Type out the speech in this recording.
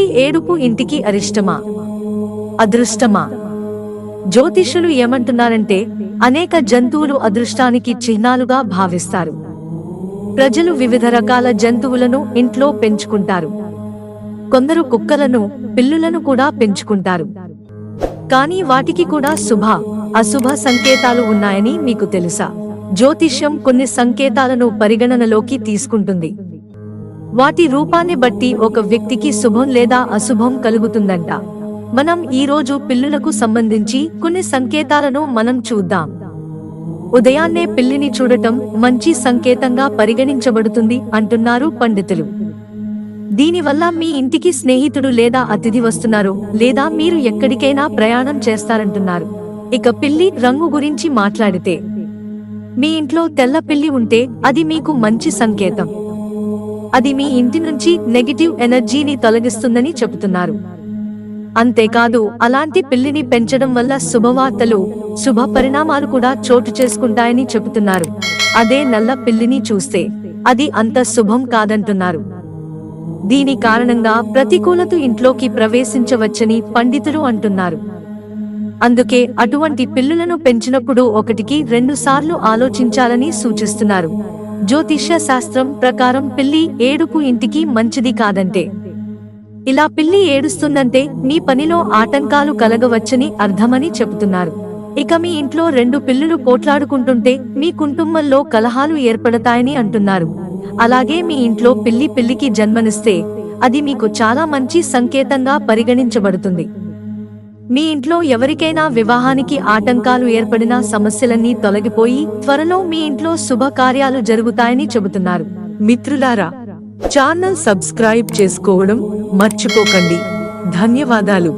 పిల్లి ఏడుపు ఇంటికి అరిష్టమా? అదృష్టమా? జ్యోతిషులు ఏమంటున్నారంటే అనేక జంతువులు అదృష్టానికి చిహ్నాలుగా భావిస్తారు. ప్రజలు వివిధ రకాల జంతువులను ఇంట్లో పెంచుకుంటారు. కొందరు కుక్కలను పిల్లులను కూడా పెంచుకుంటారు. కానీ వాటికి కూడా శుభ అశుభ సంకేతాలు ఉన్నాయని మీకు తెలుసా? జ్యోతిష్యం కొన్ని సంకేతాలను పరిగణనలోకి తీసుకుంటుంది. వాటి రూపాన్ని బట్టి ఒక వ్యక్తికి శుభం లేదా అశుభం కలుగుతుందంట. మనం ఈ రోజు పిల్లులకు సంబంధించి కొన్ని సంకేతాలను మనం చూద్దాం. ఉదయాన్నే పిల్లిని చూడటం మంచి సంకేతంగా పరిగణించబడుతుంది అంటున్నారు పండితులు. దీనివల్ల మీ ఇంటికి స్నేహితుడు లేదా అతిథి వస్తున్నారు లేదా మీరు ఎక్కడికైనా ప్రయాణం చేస్తారంటున్నారు. ఇక పిల్లి రంగు గురించి మాట్లాడితే మీ ఇంట్లో తెల్ల పిల్లి ఉంటే అది మీకు మంచి సంకేతం. అది మీ ఇంటి నుంచి నెగిటివ్ ఎనర్జీని తొలగిస్తుందని చెబుతున్నారు. అంతేకాదు అలాంటి పిల్లిని పెంచడం వల్ల శుభవార్తలు శుభ పరిణామాలు కూడా చోటు చేసుకుంటాయని చెబుతున్నారు. అదే నల్ల పిల్లిని చూస్తే అది అంత శుభం కాదంటున్నారు. దీని కారణంగా ప్రతికూలత ఇంట్లోకి ప్రవేశించవచ్చని పండితులు అంటున్నారు. అందుకే అటువంటి పిల్లులను పెంచినప్పుడు ఒకటికి రెండు సార్లు ఆలోచించాలని సూచిస్తున్నారు. జ్యోతిష్య శాస్త్రం ప్రకారం పిల్లి ఏడుపు ఇంటికి మంచిది కాదంటే. ఇలా పిల్లి ఏడుస్తుందంటే మీ పనిలో ఆటంకాలు కలగవచ్చని అర్థమని చెబుతున్నారు. ఇక మీ ఇంట్లో రెండు పిల్లులు పోట్లాడుకుంటుంటే మీ కుటుంబంలో కలహాలు ఏర్పడతాయని అంటున్నారు. అలాగే మీ ఇంట్లో పిల్లి పిల్లికి జన్మనిస్తే అది మీకు చాలా మంచి సంకేతంగా పరిగణించబడుతుంది. మీ ఇంట్లో ఎవరికైనా వివాహానికి ఆటంకాలు ఏర్పడిన సమస్యలన్నీ తొలగిపోయి త్వరలో మీ ఇంట్లో శుభకార్యాలు జరుగుతాయని చెబుతున్నారు. మిత్రులారా ఛానల్ సబ్స్క్రైబ్ చేసుకోవడం మర్చిపోకండి. ధన్యవాదాలు.